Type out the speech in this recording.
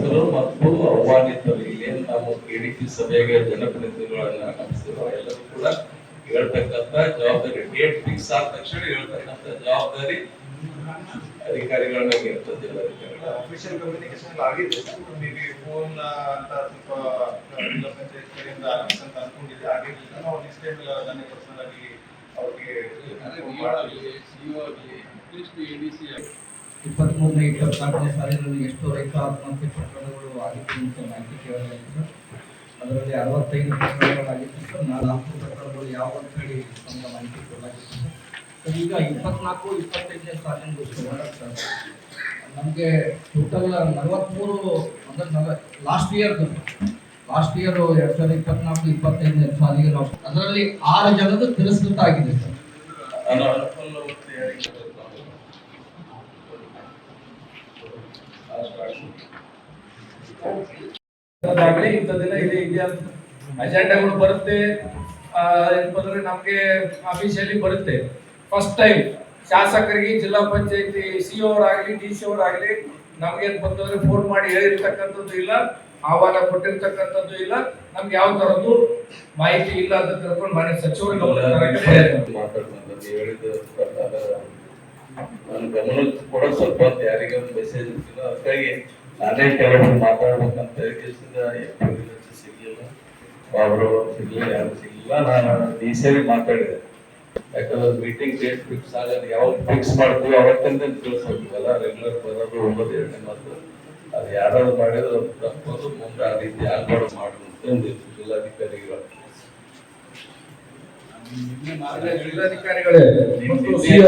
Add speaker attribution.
Speaker 1: ಸಂತ್ರಸ್ತರು ಮತ್ತು ಆಹ್ವಾನಿತರು. ಇಲ್ಲೇನು ನಾವು ಕೆಡಿಪಿ ಸಭೆಗೆ ಜನಪ್ರತಿನಿಧಿಗಳನ್ನ ಎಲ್ಲರೂ ಕೂಡ ಹೇಳ್ತಕ್ಕಂತ ಜವಾಬ್ದಾರಿ ಡೇಟ್ ಫಿಕ್ಸ್ ಆದ ತಕ್ಷಣ ಹೇಳ್ತಕ್ಕಂತ ಜವಾಬ್ದಾರಿ ಅಧಿಕಾರಿಗಳನ್ನ ಇರ್ತದೆ
Speaker 2: ಅಫಿಷಿಯಲ್ ಕಮ್ಯುನಿಕೇಶನ್ ಆಗಿದೆ. ಫೋನ್ ಅಂತ ಸ್ವಲ್ಪ ಜಿಲ್ಲಾ ಪಂಚಾಯತ್ ಕಡೆಯಿಂದ ಅಂತ ಅನ್ಕೊಂಡಿದ್ದೆ. ಆಗಿರ್ಲಿಲ್ಲ ನಾವು ನೆಕ್ಸ್ಟ್ ಟೈಮ್ ಅದನ್ನೇ ಪರ್ಸನಲ್ ಆಗಿ ಅವ್ರಿಗೆ
Speaker 3: ಇಪ್ಪತ್ಮೂರನೇ ಇಪ್ಪತ್ನಾಲ್ಕನೇ ಸಾಲಿನಲ್ಲಿ ಎಷ್ಟು ರೈತ ಆತ್ಮಹತ್ಯೆ ಪ್ರಕರಣಗಳು ಆಗಿತ್ತು ಅಂತ ಮಾಹಿತಿ ಕೇಳಲಾಗಿತ್ತು ಸರ್ ಅದರಲ್ಲಿ ಅರವತ್ತೈದು ಪ್ರಕರಣಗಳಾಗಿತ್ತು ಸರ್. ನಾಲ್ಕು ಪ್ರಕರಣಗಳು ಯಾವ ಅಂತ ಹೇಳಿ ನಮ್ಮ ಮಾಹಿತಿ ಕೊಡಲಾಗಿತ್ತು ಸರ್, ಈಗ ಇಪ್ಪತ್ನಾಲ್ಕು, ಇಪ್ಪತ್ತೈದನೇ ಸಾಲಿನ ಸರ್. ನಮಗೆ ಟೋಟಲ್ ನಲವತ್ತ್ಮೂರು ಅಂದರೆ ನಲ ಲಾಸ್ಟ್ ಇಯರ್ದು ಲಾಸ್ಟ್ ಇಯರ್ ಎರಡು ಸಾವಿರದ ಇಪ್ಪತ್ನಾಲ್ಕು, ಇಪ್ಪತ್ತೈದನೇ ಸಾಲಿಗೆ ನಾವು ಅದರಲ್ಲಿ ಆರು ಜನದ್ದು ತಿರಸ್ಕೃತ ಆಗಿದೆ ಸರ್
Speaker 1: ನಾನು ಅನುಕೂಲ ಮತ್ತು ಯಾರಿಗೆ ಗೊತ್ತು? ಆ start
Speaker 4: ಆಗ್ಲಿ ಇಂಥದ್ದೆಲ್ಲ ಇದೆ ಇದೆ ಅಜೆಂಡಾಗಳು ಬರುತ್ತೆ. ಆ, ಏನಪ್ಪ ಅಂದ್ರೆ ನಮ್ಗೆ ಅಫಿಷಿಯಲಿ ಬರುತ್ತೆ. ಫಸ್ಟ್ ಟೈಮ್ ಶಾಸಕರಿಗೆ ಜಿಲ್ಲಾ ಪಂಚಾಯತಿ ಸಿ ಆಗ್ಲಿ ಡಿ ಸಿ ಅವರಾಗ್ಲಿ ನಮ್ಗೆ ಏನ್ ಬಂತಂದ್ರೆ ಫೋನ್ ಮಾಡಿ ಹೇಳಿರ್ತಕ್ಕಂಥದ್ದು ಇಲ್ಲ ಆಹ್ವಾನ ಕೊಟ್ಟಿರ್ತಕ್ಕಂಥದ್ದು ಇಲ್ಲ. ನಮ್ಗೆ ಯಾವ ತರದ್ದು ಮಾಹಿತಿ ಇಲ್ಲ ಅಂತ ತಿಳ್ಕೊಂಡು ಮಾನ್ಯ ಸಚಿವರಿಗೆ
Speaker 1: ನನ್ನ ಗಮನಕ್ಕೆ ಕೂಡ ಸ್ವಲ್ಪ ತಯಾರಿಗೆ ಯಾರಿಗೆ ಒಂದು ಮೆಸೇಜ್ ಇರ್ತಿಲ್ಲ ಅದಕ್ಕಾಗಿ ನಾನೇ ಕೆಲವರು ಮಾತಾಡ್ಬೇಕಂತ ಯೋಚಿಸಿದ ಸಿಗ್ಲಿಲ್ಲ. ಅವರು ಸಿಗ್ಲಿಲ್ಲ ಯಾರು ಸಿಗ್ಲಿಲ್ಲ. ನಾನು ಸಿ ಮಾತಾಡಿದೆ. ಯಾಕಂದ್ರೆ ಮೀಟಿಂಗ್ ಡೇಟ್ ಫಿಕ್ಸ್ ಆಗೋದು ಯಾವಾಗ ಫಿಕ್ಸ್ ಮಾಡ್ತೀವಿ ಅವತ್ತಿಂದ ತಿಳಿಸ್ಬೇಕಲ್ಲ ರೆಗ್ಯುಲರ್ ಬರೋದು ಹೋಗೋದು ಎರಡನೇ ಮಾತು. ಅದು ಯಾರಾದ್ರು ಮಾಡಿದ್ರು ತಪ್ಪೋದು ಮುಂದೆ ಆ ರೀತಿ ಆಗ್ಬಾರ್ದು ಮಾಡ್ರು ಅಂತ ಜಿಲ್ಲಾಧಿಕಾರಿಗಳು.
Speaker 4: ಜಿಲ್ಲಾಧಿಕಾರಿಗಳೇ